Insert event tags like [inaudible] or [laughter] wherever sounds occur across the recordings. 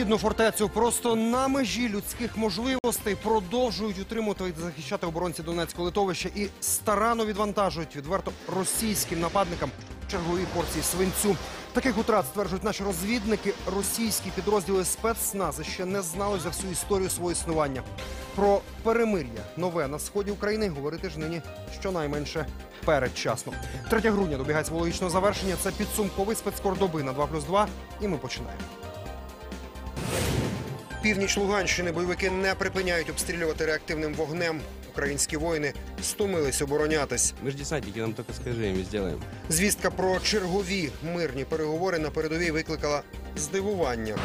Східну фортецю просто на межі людських можливостей продовжують утримувати і захищати оборонці Донецького литовища і старанно відвантажують відверто російським нападникам чергові порції свинцю. Таких утрат стверджують наші розвідники. Російські підрозділи спецнази ще не знали за всю історію свого існування. Про перемир'я нове на сході України говорити ж нині щонайменше передчасно. 3 грудня добігає свого логічного завершення. Це підсумковий спецкор доби на 2 плюс 2. І ми починаємо. Північ Луганщини бойовики не припиняють обстрілювати реактивним вогнем. Українські воїни стомились оборонятись. Ми ж десантники, нам тільки скажи, и зробимо. Звістка про чергові мирні переговори на передовій викликала здивування.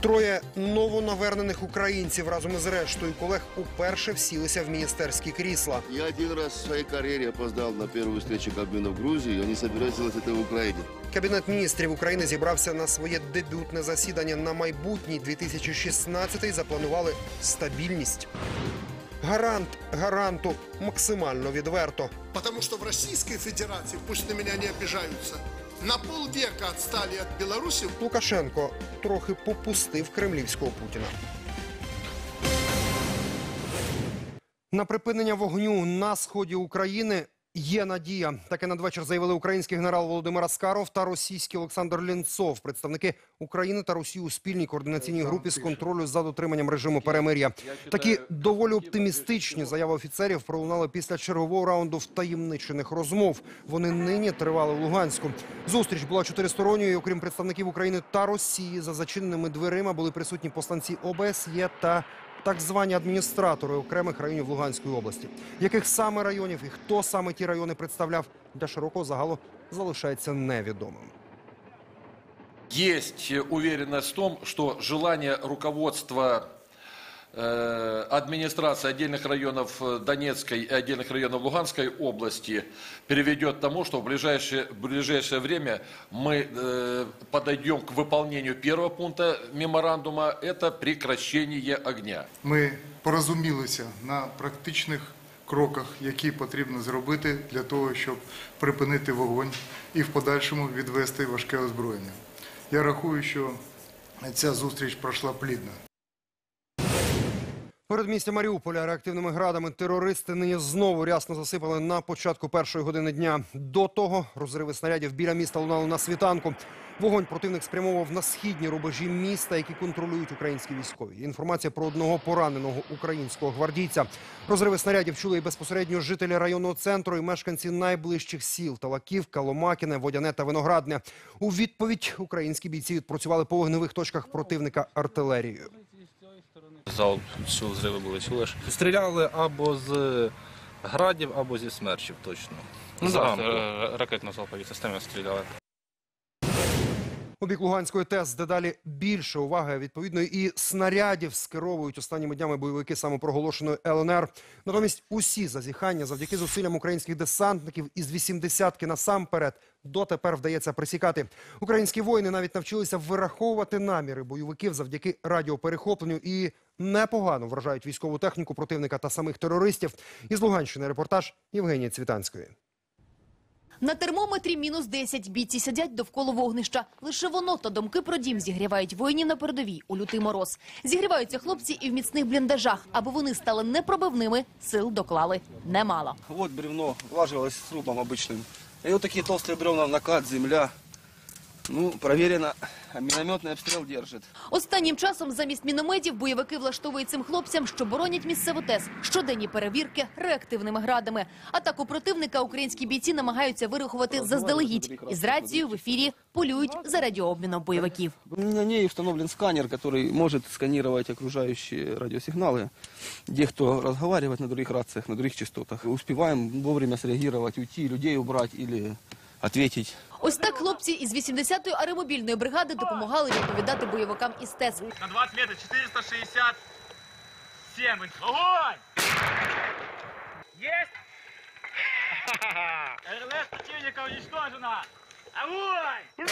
Троє новонавернених українців разом із рештою колег уперше всілися в міністерські крісла. Я один раз в своей карьере опоздал на первую встречу Кабмина в Грузии. Они собираются делать это в Украине. Кабінет міністрів України зібрався на своє дебютне засідання на майбутній 2016 запланували стабільність. Гарант гаранту максимально відверто. Потому что в Российской Федерации, пусть на меня не обижаются, на полвека відстали від білорусів. Лукашенко трохи попустив кремлівського Путіна. На припинення вогню на сході України є надія. Таке надвечір заявили український генерал Володимир Аскаров та російський Олександр Лінцов, представники України та Росії у спільній координаційній групі з контролю за дотриманням режиму перемир'я. Такі доволі оптимістичні заяви офіцерів пролунали після чергового раунду втаємничених розмов. Вони нині тривали в Луганську. Зустріч була чотиристоронньою. і, Окрім представників України та Росії, за зачиненими дверима були присутні посланці ОБСЄ та так звані адміністратори окремих районів Луганської області. Яких саме районів і хто саме ті райони представляв для широкого загалу залишається невідомим. Есть э, уверенность в том, что желание руководства администрации отдельных районов э, Донецкой и отдельных районов Луганской области приведет к тому, что в ближайшее, в ближайшее время мы э, подойдем к выполнению первого пункта меморандума, это прекращение огня. Ми порозумілися на практичних кроках, які потрібно зробити для того, щоб припинити вогонь і в подальшому відвести важке озброєння. Я рахую, що ця зустріч пройшла плідно. Передмістя Маріуполя реактивними градами терористи нині знову рясно засипали на початку першої години дня. До того розриви снарядів біля міста лунали на світанку. Вогонь противник спрямовував на східні рубежі міста, які контролюють українські військові. Інформація про одного пораненого українського гвардійця. Розриви снарядів чули і безпосередньо жителі районного центру і мешканці найближчих сіл Талаківка, Ломакіне, Водяне та Виноградне. У відповідь українські бійці відпрацювали по вогневих точках противника артилерією. Залп чув, зриви були, чуєш? Стріляли або з градів, або зі смерчів точно. Ну, Зранку. да, ракетно-залпові системи стріляли. У бік Луганської ТЕС дедалі більше уваги відповідно і снарядів скеровують останніми днями бойовики самопроголошеної ЛНР. Натомість усі зазіхання завдяки зусиллям українських десантників із 80-ки насамперед дотепер вдається присікати. Українські воїни навіть навчилися вираховувати наміри бойовиків завдяки радіоперехопленню і непогано вражають військову техніку противника та самих терористів. Із Луганщини репортаж Євгенії Цвітанської. На термометрі мінус 10. Бійці сидять довкола вогнища. Лише воно та думки про дім зігрівають воїнів на передовій у лютий мороз. Зігріваються хлопці і в міцних бліндажах. Аби вони стали непробивними, сил доклали немало. Вот бревно влаживалось с трупом обычным. И вот такие толстые бревна, накат, земля. Ну, проверено, а минометный обстрел держит. Останнім часом замість мінометів бойовики влаштовують цим хлопцям, що боронять місцеву ТЕС, щоденні перевірки реактивними градами. Атаку противника українські бійці намагаються вирахувати заздалегідь. Із рацією в ефірі полюють за радіообміном бойовиків. На ней установлен сканер, который может сканировать окружающие радиосигналы, где кто разговаривает на других рациях, на других частотах. Успеваем вовремя среагировать, уйти, людей убрать или ответить. Ось так хлопці із 80-ї аеромобільної бригади допомагали відповідати бойовикам із ТЕС. На 20 метров 467. Огонь! Есть! [laughs] РЛС противника уничтожена! Огонь!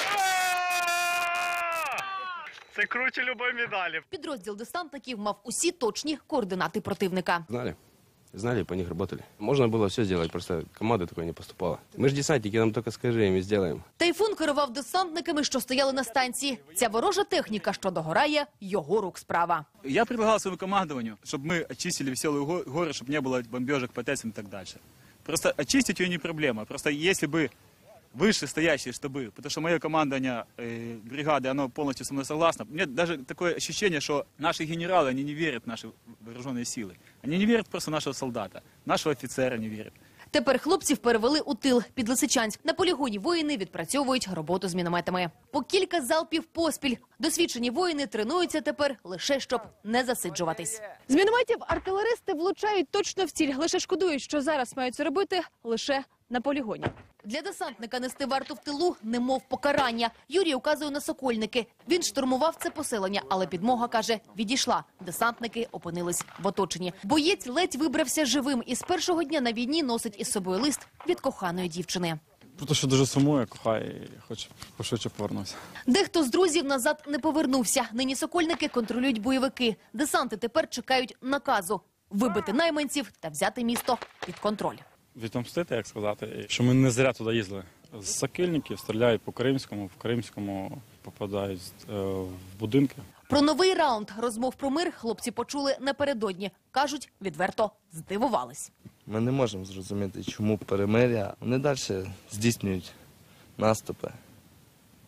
Це круче любої медалі. Підрозділ десантників мав усі точні координати противника. Знали Знали, по них работали. Можно было все сделать, просто команда такой не поступала. Мы же десантники, нам только скажи, и мы сделаем. Тайфун керував десантниками, що стояли на станції. Ця ворожа техніка, що догорає, його рук справа. Я предлагал своему командованию, чтобы мы очистили веселую го- горы, чтобы не было бомбежек по ТЭЦам и так дальше. Просто очистить ее не проблема. Просто если бы вышестоящие, чтобы, потому что мое командование э, бригады, оно полностью со мной согласно. Мне даже такое ощущение, что наши генералы, они не верят в наши вооруженные силы. Они не верят просто в нашего солдата, нашего офицера не верят. Тепер хлопців перевели у тил під Лисичанськ. На полігоні воїни відпрацьовують роботу з мінометами. По кілька залпів поспіль. Досвідчені воїни тренуються тепер лише щоб не засиджуватись. З мінометів артилеристи влучають точно в ціль. Лише шкодують, що зараз мають це робити лише на полігоні. Для десантника нести варту в тилу немов покарання. Юрій указує на сокольники. Він штурмував це поселення, але підмога каже, відійшла. Десантники опинились в оточенні. Боєць ледь вибрався живим і з першого дня на війні носить із собою лист від коханої дівчини. Про те, що дуже сумує, кохає і хоче пошвидше повернувся. Дехто з друзів назад не повернувся. Нині сокольники контролюють бойовики. Десанти тепер чекають наказу вибити найманців та взяти місто під контроль. Відомстити, як сказати, що ми не зря туди їздили. З сокільників стріляють по Кримському, в Кримському попадають е, в будинки. Про новий раунд розмов про мир хлопці почули напередодні. Кажуть, відверто здивувались. Ми не можемо зрозуміти, чому перемиря. Вони далі здійснюють наступи,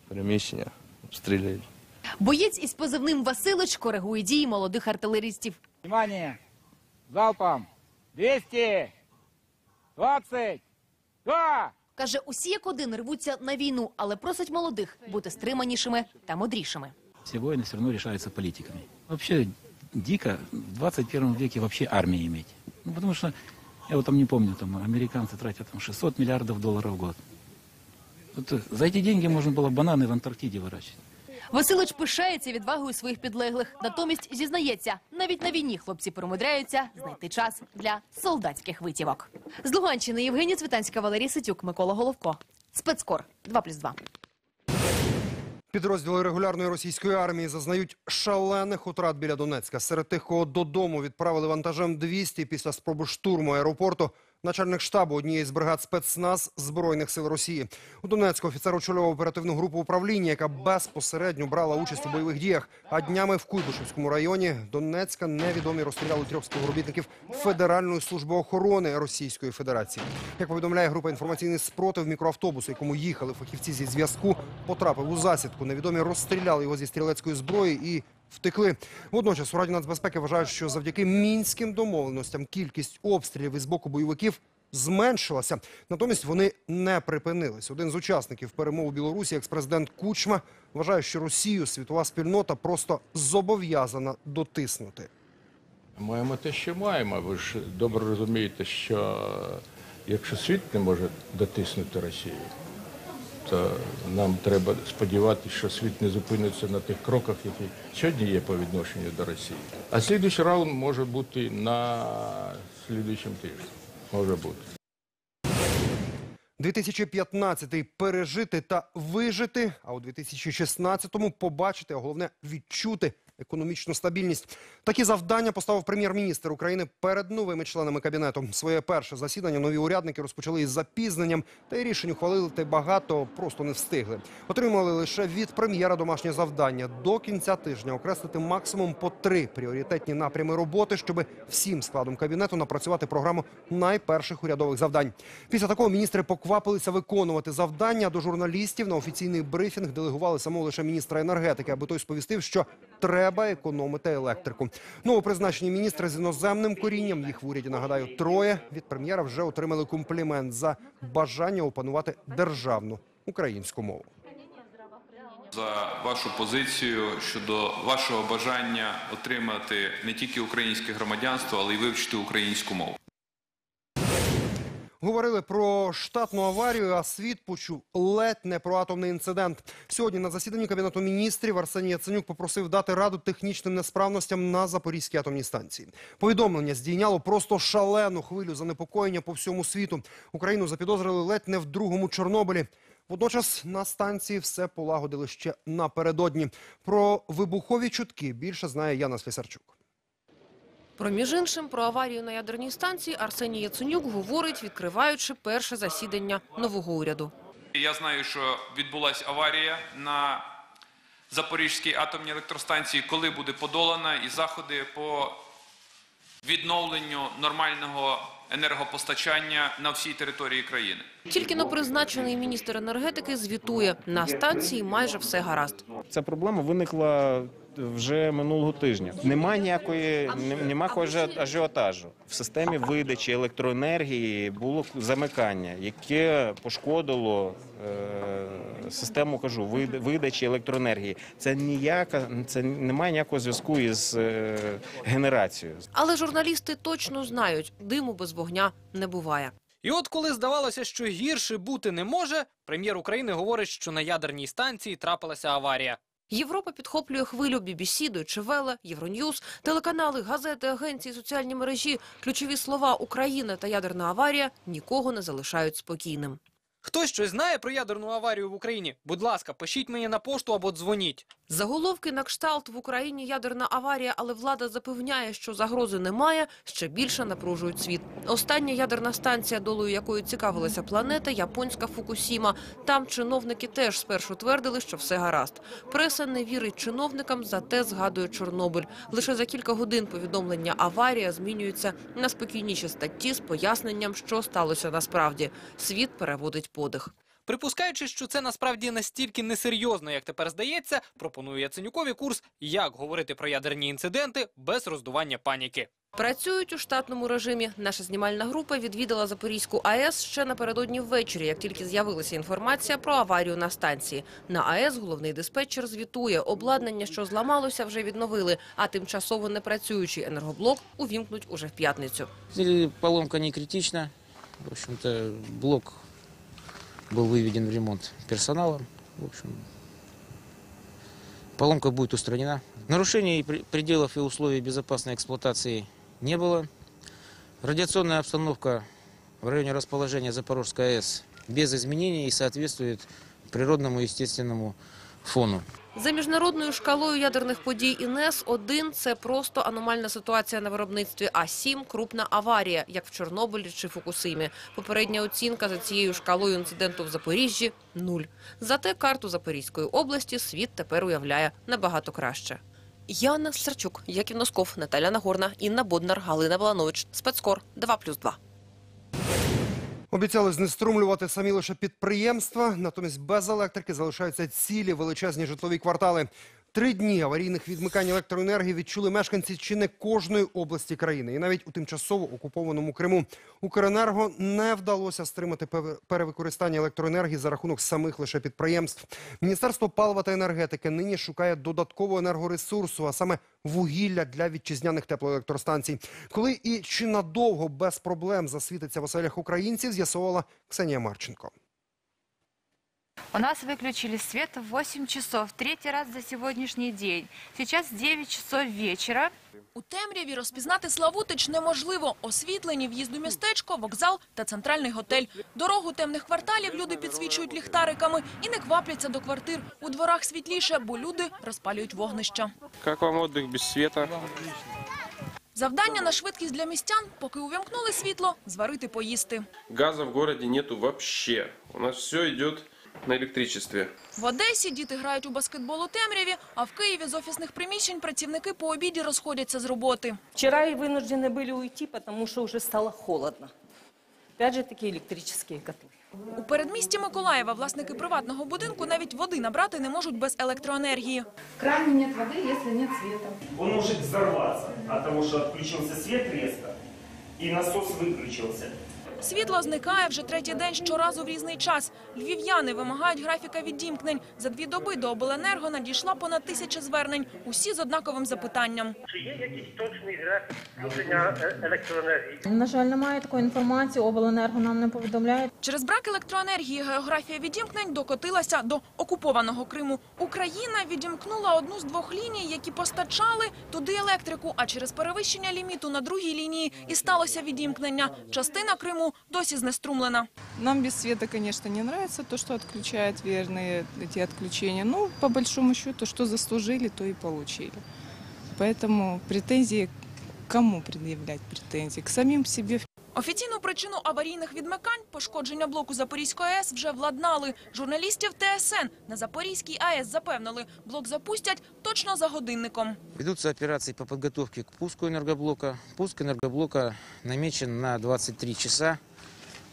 переміщення, обстрілюють. Боєць із позивним Василич коригує дії молодих артилерістів. Внимание! Залпом! 200! 20! Да! Каже, усі як один рвуться на війну, але просить молодих бути стриманішими та мудрішими. Все войны все равно решаются политиками. Вообще дико в 21 веке вообще армии иметь. Ну, потому что, я вот там не помню, там американцы тратят там 600 миллиардов долларов в год. Вот, э, за эти деньги можно было бананы в Антарктиде выращивать. Василич пишається відвагою своїх підлеглих. Натомість зізнається, навіть на війні хлопці примудряються знайти час для солдатських витівок. З Луганщини Євгенія Цвітанська, Валерій Ситюк, Микола Головко. Спецкор 2+,2. Підрозділи регулярної російської армії зазнають шалених утрат біля Донецька. Серед тих, кого додому відправили вантажем 200 після спроби штурму аеропорту, начальник штабу однієї з бригад спецназ Збройних сил Росії. У Донецьку офіцер очолював оперативну групу управління, яка безпосередньо брала участь у бойових діях. А днями в Куйбишевському районі Донецька невідомі розстріляли трьох співробітників Федеральної служби охорони Російської Федерації. Як повідомляє група інформаційний спротив, мікроавтобус, у якому їхали фахівці зі зв'язку, потрапив у засідку. Невідомі розстріляли його зі стрілецької зброї і втекли. Водночас у Раді нацбезпеки вважають, що завдяки мінським домовленостям кількість обстрілів із боку бойовиків зменшилася. Натомість вони не припинились. Один з учасників перемов Білорусі, експрезидент Кучма, вважає, що Росію світова спільнота просто зобов'язана дотиснути. Маємо те, що маємо. Ви ж добре розумієте, що якщо світ не може дотиснути Росію, то нам треба сподіватися, що світ не зупиниться на тих кроках, які сьогодні є по відношенню до Росії. А слідуючий раунд може бути на слідуючому тижні. Може бути. 2015-й пережити та вижити, а у 2016-му побачити, а головне відчути економічну стабільність. Такі завдання поставив прем'єр-міністр України перед новими членами кабінету. Своє перше засідання нові урядники розпочали із запізненням, та й рішень ухвалити багато просто не встигли. Отримали лише від прем'єра домашнє завдання до кінця тижня окреслити максимум по три пріоритетні напрями роботи, щоб всім складом кабінету напрацювати програму найперших урядових завдань. Після такого міністри поквапилися виконувати завдання до журналістів. На офіційний брифінг делегували самого лише міністра енергетики, аби той сповістив, що треба економити електрику. Новопризначені міністри з іноземним корінням, їх в уряді, нагадаю, троє. Від прем'єра вже отримали комплімент за бажання опанувати державну українську мову. за вашу позицію щодо вашого бажання отримати не тільки українське громадянство, але й вивчити українську мову. Говорили про штатну аварію, а світ почув ледь не про атомний інцидент. Сьогодні на засіданні Кабінету міністрів Арсеній Яценюк попросив дати раду технічним несправностям на Запорізькій атомній станції. Повідомлення здійняло просто шалену хвилю занепокоєння по всьому світу. Україну запідозрили ледь не в другому Чорнобилі. Водночас на станції все полагодили ще напередодні. Про вибухові чутки більше знає Яна Слісарчук. Про між іншим про аварію на ядерній станції Арсеній Яценюк говорить, відкриваючи перше засідання нового уряду. Я знаю, що відбулася аварія на Запорізькій атомній електростанції, коли буде подолана, і заходи по відновленню нормального енергопостачання на всій території країни. Тільки но призначений міністр енергетики звітує на станції майже все гаразд. Ця проблема виникла вже минулого тижня. Немає ніякої нем- немає ажі- ажіотажу. В системі видачі електроенергії було замикання, яке пошкодило е, систему кажу видачі електроенергії. Це ніяка це немає ніякого зв'язку із е, генерацією. Але журналісти точно знають, диму без вогня не буває. І от коли здавалося, що гірше бути не може, прем'єр України говорить, що на ядерній станції трапилася аварія. Європа підхоплює хвилю BBC, Deutsche Welle, Євроньюз, телеканали, газети, агенції, соціальні мережі. Ключові слова «Україна» та ядерна аварія нікого не залишають спокійним. Хтось щось знає про ядерну аварію в Україні? Будь ласка, пишіть мені на пошту або дзвоніть. Заголовки на кшталт в Україні ядерна аварія, але влада запевняє, що загрози немає, ще більше напружують світ. Остання ядерна станція, долею якої цікавилася планета, японська Фукусіма. Там чиновники теж спершу твердили, що все гаразд. Преса не вірить чиновникам, зате згадує Чорнобиль. Лише за кілька годин повідомлення аварія змінюється на спокійніші статті з поясненням, що сталося насправді. Світ переводить подих. Припускаючи, що це насправді настільки несерйозно, як тепер здається, пропоную Яценюкові курс «Як говорити про ядерні інциденти без роздування паніки». Працюють у штатному режимі. Наша знімальна група відвідала Запорізьку АЕС ще напередодні ввечері, як тільки з'явилася інформація про аварію на станції. На АЕС головний диспетчер звітує, обладнання, що зламалося, вже відновили, а тимчасово не працюючий енергоблок увімкнуть уже в п'ятницю. Поломка не критична. В общем-то, блок был выведен в ремонт персоналом. В общем, поломка будет устранена. Нарушений пре- пределов и условий безопасной эксплуатации не было. Радиационная обстановка в районе расположения Запорожской АЭС без изменений и соответствует природному естественному фону. За міжнародною шкалою ядерних подій ІНЕС 1 – це просто аномальна ситуація на виробництві, а 7 – крупна аварія, як в Чорнобилі чи Фукусимі. Попередня оцінка за цією шкалою інциденту в Запоріжжі – нуль. Зате карту Запорізької області світ тепер уявляє набагато краще. Яна Сарчук, Яків Носков, Наталя Нагорна, Інна Боднар, Галина Баланович. Спецкор 2+,2. Обіцяли знеструмлювати самі лише підприємства, натомість без електрики залишаються цілі величезні житлові квартали. Три дні аварійних відмикань електроенергії відчули мешканці чи не кожної області країни. І навіть у тимчасово окупованому Криму Укренерго не вдалося стримати перевикористання електроенергії за рахунок самих лише підприємств. Міністерство палива та енергетики нині шукає додаткового енергоресурсу, а саме вугілля для вітчизняних теплоелектростанцій. Коли і чи надовго без проблем засвітиться в оселях українців, з'ясувала Ксенія Марченко. У нас выключили свет в 8 часов, третий раз за сегодняшний день. Сейчас 9 часов вечера. У темряві розпізнати Славутич неможливо. Освітлені в'їзд у містечко, вокзал та центральний готель. Дорогу темних кварталів люди підсвічують ліхтариками і не квапляться до квартир. У дворах світліше, бо люди розпалюють вогнища. Как вам отдых без света? Завдання на швидкість для містян, поки увімкнули світло, зварити поїсти. Газа в городе нету вообще. У нас все идет на электричестве. В Одесі діти грають у баскетбол у темряві, а в Києві з офісних приміщень працівники по обіді розходяться з роботи. Вчера и вынуждены были уйти, потому что уже стало холодно. Опять же таки электрические котлы. У передмісті Миколаєва власники приватного будинку навіть води набрати не можуть без електроенергії. В кране нет воды, если нет света. Он может взорваться от того, что отключился свет резко, и насос выключился. Світло зникає вже третій день щоразу в різний час. Львів'яни вимагають графіка відімкнень. За дві доби до обленерго надійшла понад тисяча звернень. Усі з однаковим запитанням. Чи є якийсь точний графік включення е, електроенергії? На жаль, немає такої інформації, обленерго нам не повідомляють. Через брак електроенергії географія відімкнень докотилася до окупованого Криму. Україна відімкнула одну з двох ліній, які постачали туди електрику. А через перевищення ліміту на другій лінії і сталося відімкнення. Частина Криму досі знеструмлена. Нам без света, конечно, не нравится то, что отключают верные эти отключения. Ну, по большому счету, что заслужили, то и получили. Поэтому претензий кому предъявлять претензии? К самим себе Офіційну причину аварійних відмикань пошкодження блоку Запорізької АЕС вже владнали. Журналістів ТСН на Запорізькій АЕС запевнили, блок запустять точно за годинником. Ведуться операції по підготовці к пуску енергоблока. Пуск енергоблока намічений на 23 часа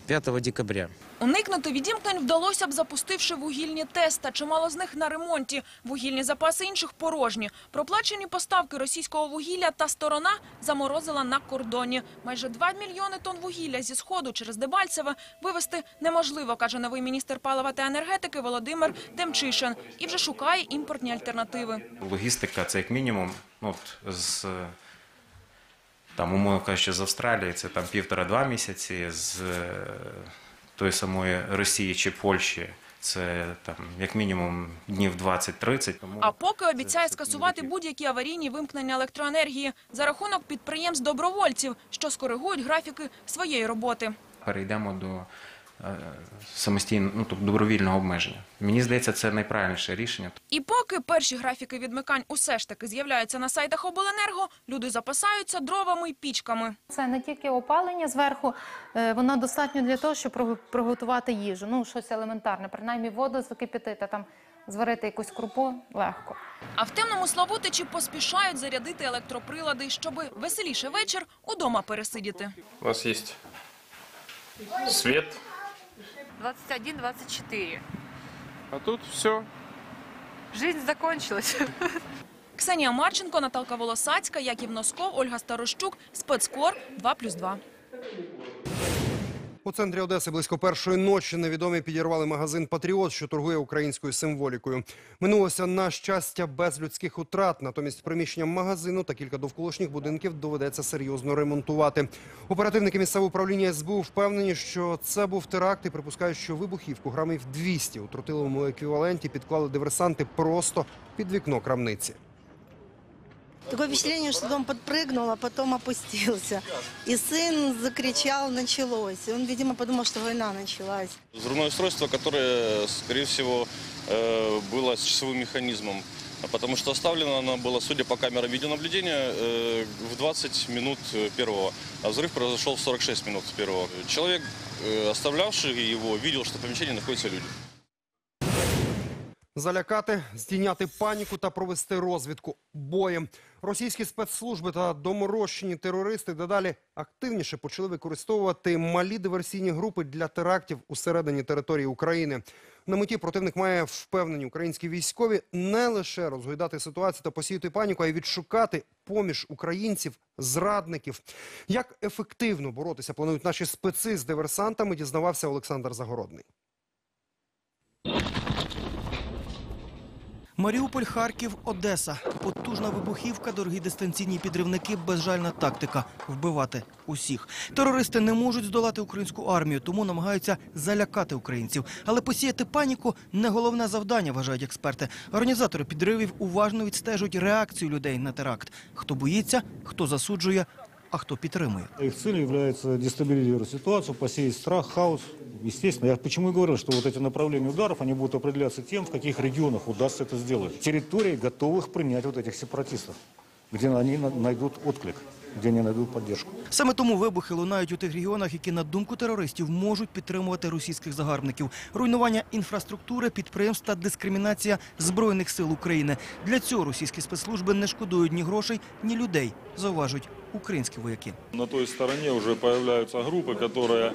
5 декабря. Уникнути відімкнень вдалося б, запустивши вугільні ТЕС, та чимало з них на ремонті. Вугільні запаси інших порожні. Проплачені поставки російського вугілля та сторона заморозила на кордоні. Майже 2 мільйони тонн вугілля зі сходу через Дебальцеве вивезти неможливо, каже новий міністр палива та енергетики Володимир Демчишин. І вже шукає імпортні альтернативи. Логістика це як мінімум, ну, от, з там, умовно кажучи, з Австралії це там півтора-два місяці, з е, тої самої Росії чи Польщі це там як мінімум днів 20-30. Тому А поки обіцяє скасувати будь-які аварійні вимкнення електроенергії за рахунок підприємств-добровольців, що скоригують графіки своєї роботи. перейдемо до е, самостійного, ну тобто добровільного обмеження. Мені здається, це найправильніше рішення. І поки перші графіки відмикань усе ж таки з'являються на сайтах обленерго, люди запасаються дровами й пічками. Це не тільки опалення зверху, е, воно достатньо для того, щоб приготувати їжу. Ну, щось елементарне, принаймні воду закипятити, там зварити якусь крупу легко. А в темному Славутичі поспішають зарядити електроприлади, щоби веселіше вечір удома пересидіти. У вас есть свет, 21-24. а тут все. Жизнь закончилась. Ксенія Марченко, Наталка Волосацька, Яків Носков, Ольга Старощук, Спецкор 2+,2. У центрі Одеси близько першої ночі невідомі підірвали магазин Патріот, що торгує українською символікою. Минулося на щастя без людських утрат. Натомість приміщення магазину та кілька довколишніх будинків доведеться серйозно ремонтувати. Оперативники місцевого управління СБУ впевнені, що це був теракт і припускають, що вибухівку грамів 200 у тротиловому еквіваленті підклали диверсанти просто під вікно крамниці. Такое впечатление, что дом подпрыгнул, а потом опустился. И сын закричал, началось. И он, видимо, подумал, что война началась. Взрывное устройство, которое, скорее всего, э, было с часовым механизмом. А Потому что оставлено оно было, судя по камерам видеонаблюдения, э, в 20 минут э, первого. А взрыв произошел в 46 минут первого. Человек, э, оставлявший его, видел, что в помещении находятся люди. Залякати, здійняти паніку та провести розвідку боєм. Російські спецслужби та доморощені терористи дедалі активніше почали використовувати малі диверсійні групи для терактів усередині території України. На меті противник має впевнені українські військові не лише розгойдати ситуацію та посіяти паніку, а й відшукати поміж українців зрадників. Як ефективно боротися планують наші специ з диверсантами, дізнавався Олександр Загородний. Маріуполь, Харків, Одеса. Потужна вибухівка, дорогі дистанційні підривники, безжальна тактика – вбивати усіх. Терористи не можуть здолати українську армію, тому намагаються залякати українців. Але посіяти паніку – не головне завдання, вважають експерти. Організатори підривів уважно відстежують реакцію людей на теракт. Хто боїться, хто засуджує, а хто підтримує. Их целью является дестабилизировать ситуацию, посеять страх, хаос. Естественно, я почему и говорил, что вот эти направления ударов, они будут определяться тем, в каких регионах удастся это сделать. Территории, готовых принять вот этих сепаратистов, где они на- найдут отклик, где они найдут поддержку. Саме тому вибухи лунають у тих регіонах, які, на думку терористів, можуть підтримувати російських загарбників. Руйнування інфраструктури, підприємств та дискримінація Збройних сил України. Для цього російські спецслужби не шкодують ні грошей, ні людей, зауважують українські вояки. На той стороне уже появляются группы, которые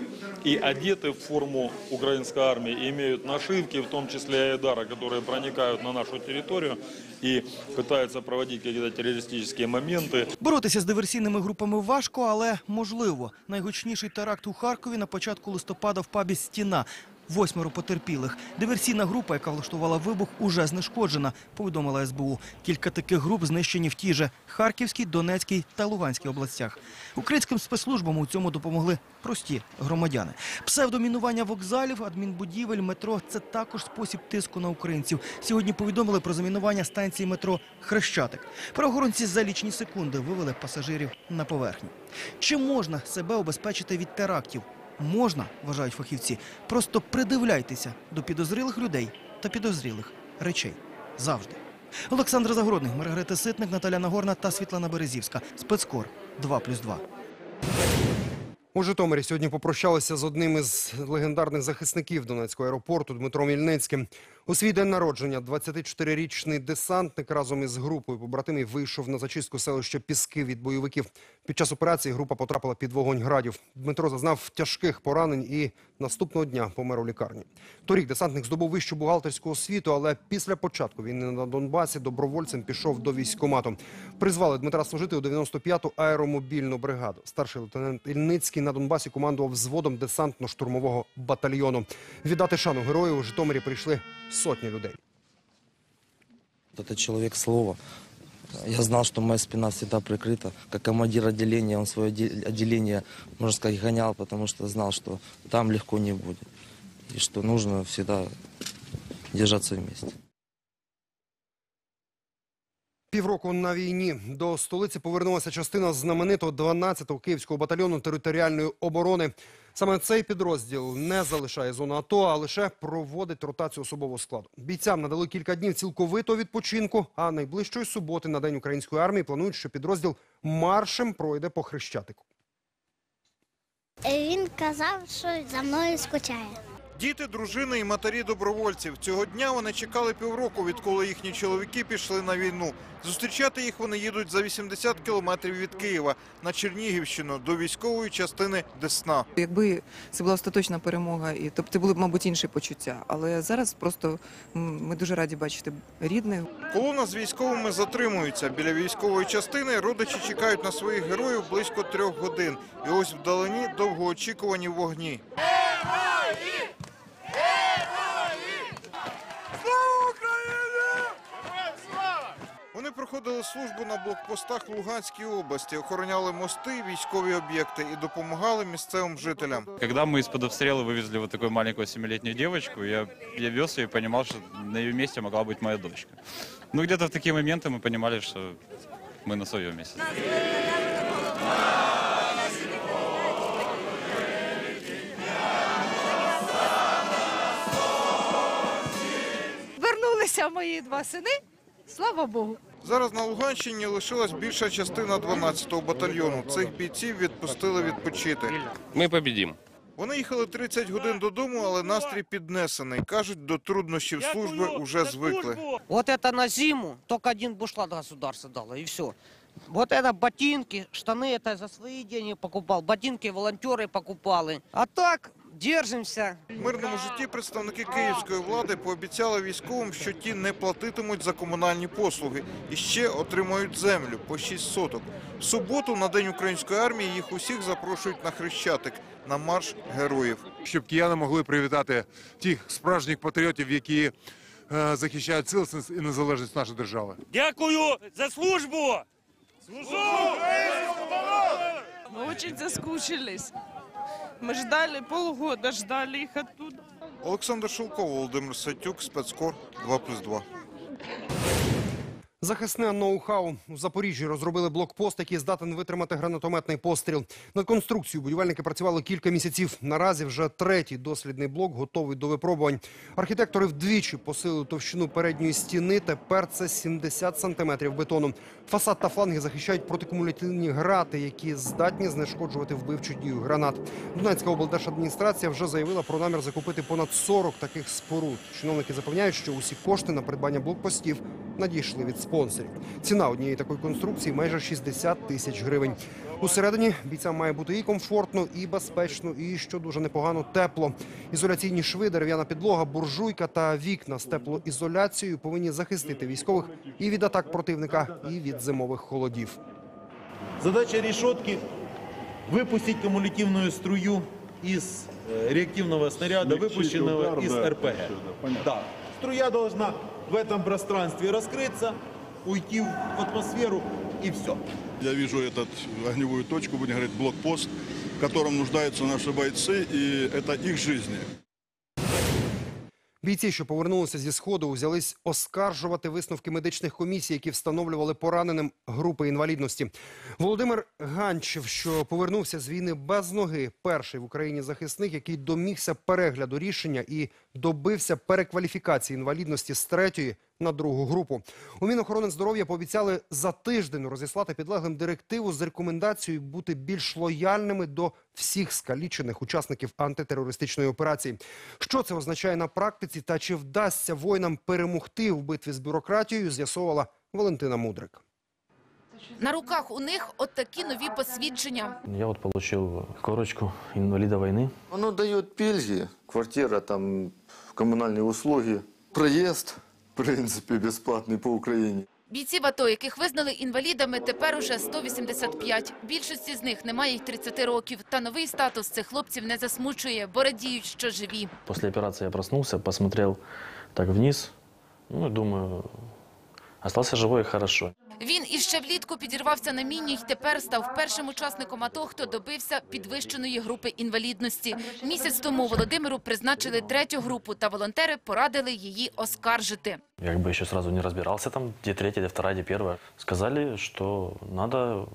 и одеты в форму украинской армии, и имеют нашивки, в том числе и Айдара, которые проникают на нашу территорию и пытаются проводить какие-то террористические моменты. Боротися з диверсійними групами важко, але можливо. Найгучніший теракт у Харкові на початку листопада в пабі «Стіна». Восьмеро потерпілих. Диверсійна група, яка влаштувала вибух, уже знешкоджена, повідомила СБУ. Кілька таких груп знищені в тій же Харківській, Донецькій та Луганській областях. Українським спецслужбам у цьому допомогли прості громадяни. Псевдомінування вокзалів, адмінбудівель, метро – це також спосіб тиску на українців. Сьогодні повідомили про замінування станції метро Хрещатик. Правоохоронці за лічні секунди вивели пасажирів на поверхню. Чи можна себе обезпечити від терактів? Можна, вважають фахівці. Просто придивляйтеся до підозрілих людей та підозрілих речей. Завжди. Олександр Загородний, Маргарита Ситник, Наталя Нагорна та Світлана Березівська. Спецкор 2+,2. У Житомирі сьогодні попрощалися з одним із легендарних захисників Донецького аеропорту Дмитром Ільницьким. У свій день народження 24-річний десантник разом із групою побратимів вийшов на зачистку селища Піски від бойовиків. Під час операції група потрапила під вогонь градів. Дмитро зазнав тяжких поранень і наступного дня помер у лікарні. Торік десантник здобув вищу бухгалтерську освіту, але після початку війни на Донбасі добровольцем пішов до військкомату. Призвали Дмитра служити у 95-ту аеромобільну бригаду. Старший лейтенант Ільницький на Донбасі командував взводом десантно-штурмового батальйону. Віддати шану герою у Житомирі прийшли сотні людей. Это человек слова. Я знал, что моя спина всегда прикрыта. Как командир отделения, он свое отде- отделение, можно сказать, гонял, потому что знал, что там легко не будет. И что нужно всегда держаться вместе. Півроку на війні до столиці повернулася частина знаменитого 12-го Київського батальйону територіальної оборони. Саме цей підрозділ не залишає зону АТО, а лише проводить ротацію особового складу. Бійцям надали кілька днів цілковитого відпочинку, а найближчої суботи на День української армії планують, що підрозділ маршем пройде по Хрещатику. Він казав, що за мною скучає. Діти, дружини і матері добровольців. Цього дня вони чекали півроку, відколи їхні чоловіки пішли на війну. Зустрічати їх вони їдуть за 80 кілометрів від Києва на Чернігівщину до військової частини Десна. Якби це була остаточна перемога, і тобто були б, мабуть, інші почуття. Але зараз просто ми дуже раді бачити рідних. Колона з військовими затримується. Біля військової частини родичі чекають на своїх героїв близько трьох годин. І ось вдалині довгоочікувані вогні. Вони проходили службу на блокпостах в Луганській області, охороняли мости, військові об'єкти і допомагали місцевим жителям. Когда мы из-под обстрела вывезли вот такую маленькую семилетнюю девочку, я, я вез ее и понимал, что на ее месте могла быть моя дочка. Ну, где-то в такие моменты мы понимали, что мы на своем месте. Вернулися мої два сини, слава Богу. Зараз на Луганщині лишилась більша частина 12-го батальйону. Цих бійців відпустили відпочити. Ми побідім. Вони їхали 30 годин додому, але настрій піднесений. Кажуть, до труднощів служби уже звикли. Вот это на зиму только один бушлат государство дало, и все. Вот это ботинки, штаны это за свои деньги покупал, ботинки волонтеры покупали. А так, держимся. В мирному житті представники київської влади пообіцяли військовим, що ті не платитимуть за комунальні послуги і ще отримають землю по 6 соток. В суботу на День української армії їх усіх запрошують на Хрещатик на марш героїв. щоб кияни могли привітати тих справжніх патріотів, які е, захищають цілісність і незалежність нашої держави. Дякую за службу! Служу! Мы очень соскучились. Мы ждали полгода, ждали их оттуда. Олександр Шулков, Володимир Сатюк, спецкор 2+,2. Захисне ноу-хау у Запоріжжі розробили блокпост, який здатен витримати гранатометний постріл. Над конструкцією будівельники працювали кілька місяців. Наразі вже третій дослідний блок готовий до випробувань. Архітектори вдвічі посилили товщину передньої стіни. Тепер це 70 сантиметрів бетону. Фасад та фланги захищають протикумулятивні грати, які здатні знешкоджувати вбивчу дію гранат. Донецька облдержадміністрація вже заявила про намір закупити понад 40 таких споруд. Чиновники запевняють, що усі кошти на придбання блокпостів надійшли від спонсорів. Ціна однієї такої конструкції майже 60 тисяч гривень. Усередині бійцям має бути і комфортно, і безпечно, і що дуже непогано, тепло. Ізоляційні шви, дерев'яна підлога, буржуйка та вікна з теплоізоляцією повинні захистити військових і від атак противника, і від зимових холодів. Задача решетки – выпустить кумулятивную струю из э, реактивного снаряда, Смягчить выпущенного удар, из да, РПГ. еще, да, понятно. Да. Струя должна в этом пространстве раскрыться, уйти в атмосферу и все. Я вижу этот огневую точку, будем говорить, блокпост, в котором нуждаются наши бойцы, и это их жизни. Бійці, що повернулися зі сходу, взялись оскаржувати висновки медичних комісій, які встановлювали пораненим групи інвалідності. Володимир Ганчев, що повернувся з війни без ноги, перший в Україні захисник, який домігся перегляду рішення і добився перекваліфікації інвалідності з третьої на другу групу. У Мінохорони здоров'я пообіцяли за тиждень розіслати підлеглим директиву з рекомендацією бути більш лояльними до всіх скалічених учасників антитерористичної операції. Що це означає на практиці та чи вдасться воїнам перемогти в битві з бюрократією, з'ясовувала Валентина Мудрик. На руках у них от такі нові посвідчення. Я вот получил корочку инвалида войны. Оно дает пельги, квартира, там, коммунальные услуги, проезд, в безплатний по Україні. Бійців АТО, яких визнали інвалідами, тепер уже 185. Більшості з них немає й 30 років. Та новий статус цих хлопців не засмучує, бо радіють, що живі. Після операції я проснувся, посмотрел так вниз. Ну, думаю, остался живой и хорошо. Він іще влітку підірвався на міні й тепер став першим учасником АТО, хто добився підвищеної групи інвалідності. Місяць тому Володимиру призначили третю групу, та волонтери порадили її оскаржити. Я как бы еще сразу не разбирался там, где третья, где вторая, где первая. Сказали, что надо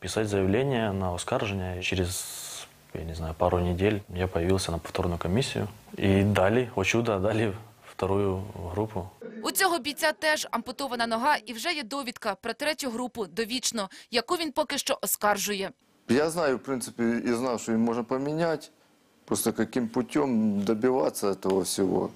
писать заявление на оскаржение. И через, я не знаю, пару недель я появился на повторную комиссию. И дали, о чудо, дали вторую группу. У цього бійця теж ампутована нога і вже є довідка про третю групу довічно, яку він поки що оскаржує. Я знаю, в принципі, і знав, що им можно поміняти. Просто яким путем добиватися цього всього,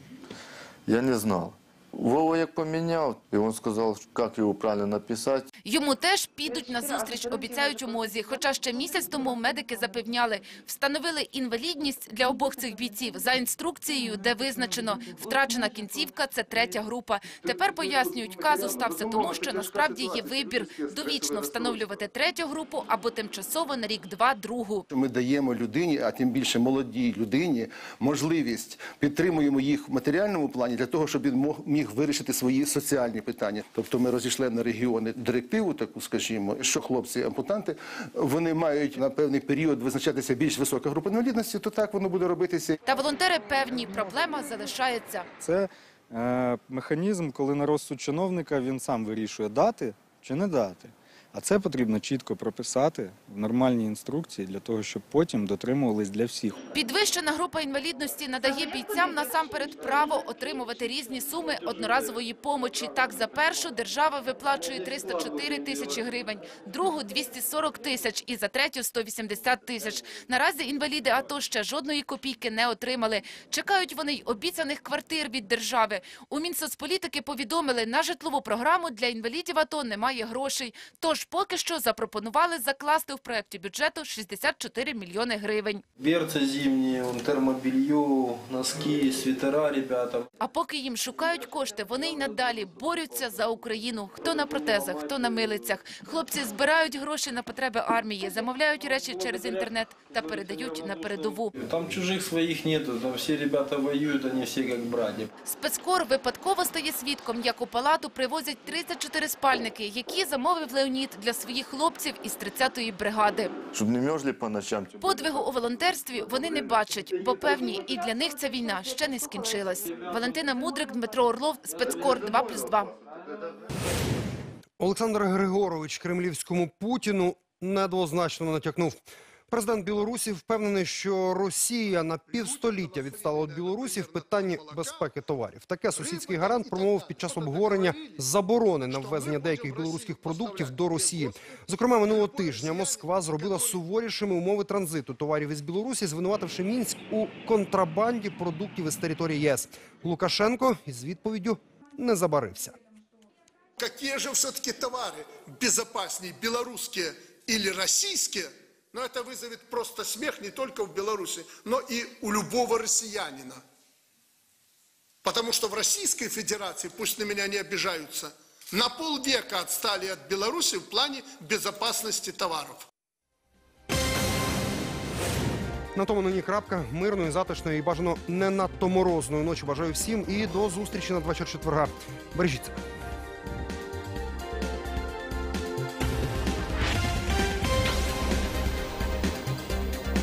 я не знал. Вова як поменял, и он сказал, как его правильно написать. Йому теж підуть на зустріч, обіцяють у мозі. Хоча ще місяць тому медики запевняли, встановили інвалідність для обох цих бійців за інструкцією, де визначено втрачена кінцівка – це третя група. Тепер пояснюють, казус стався тому, що насправді є вибір довічно встановлювати третю групу або тимчасово на рік-два другу. Ми даємо людині, а тим більше молодій людині, можливість підтримуємо їх в матеріальному плані для того, щоб він мог міг вирішити свої соціальні питання. Тобто ми розійшли на регіони директиву, таку скажімо, що хлопці ампутанти вони мають на певний період визначатися більш висока група інвалідності, то так воно буде робитися. Та волонтери певні, проблема залишається. Це е, механізм, коли на розсуд чиновника він сам вирішує дати чи не дати. А це потрібно чітко прописати в нормальній інструкції для того, щоб потім дотримувались для всіх. Підвищена група інвалідності надає бійцям насамперед право отримувати різні суми одноразової помочі. Так, за першу держава виплачує 304 тисячі гривень, другу – 240 тисяч і за третю – 180 тисяч. Наразі інваліди АТО ще жодної копійки не отримали. Чекають вони й обіцяних квартир від держави. У Мінсоцполітики повідомили, на житлову програму для інвалідів АТО немає грошей. Тож поки що запропонували закласти в проєкті бюджету 64 мільйони гривень. Берцы зимние, вон, термобелье, носки, свитера ребятам. А поки їм шукають кошти, вони й надалі борються за Україну. Хто на протезах, хто на милицях. Хлопці збирають гроші на потреби армії, замовляють речі через інтернет та передають на передову. Там чужих своих нету, там все ребята воюют, они все как братья. Спецкор випадково стає свідком, як у палату привозять 34 спальники, які замовив Леонід для своїх хлопців із 30-ї бригади. Щоб не мерзли по ночам. Подвигу у волонтерстві вони не бачать, бо певні, і для них ця війна ще не скінчилась. Валентина Мудрик, Дмитро Орлов, спецкор 2+,2. Олександр Григорович кремлівському Путіну недвозначно натякнув. Президент Білорусі впевнений, що Росія на півстоліття відстала від Білорусі в питанні безпеки товарів. Таке сусідський гарант промовив під час обговорення заборони на ввезення деяких білоруських продуктів до Росії. Зокрема, минулого тижня Москва зробила суворішими умови транзиту товарів із Білорусі, звинувативши Мінськ у контрабанді продуктів із території ЄС. Лукашенко із відповіддю не забарився. Какие же все-таки товары безопаснее, белорусские или российские? Но это вызовет просто смех не только в Беларуси, но и у любого россиянина. Потому что в Российской Федерации, пусть на меня не обижаются, на полвека отстали от Беларуси в плане безопасности товаров. На тому нині крапка. Мирної, затишної і бажано не надто морозної ночі. Бажаю всім і до зустрічі на 24 четверга. Бережіться.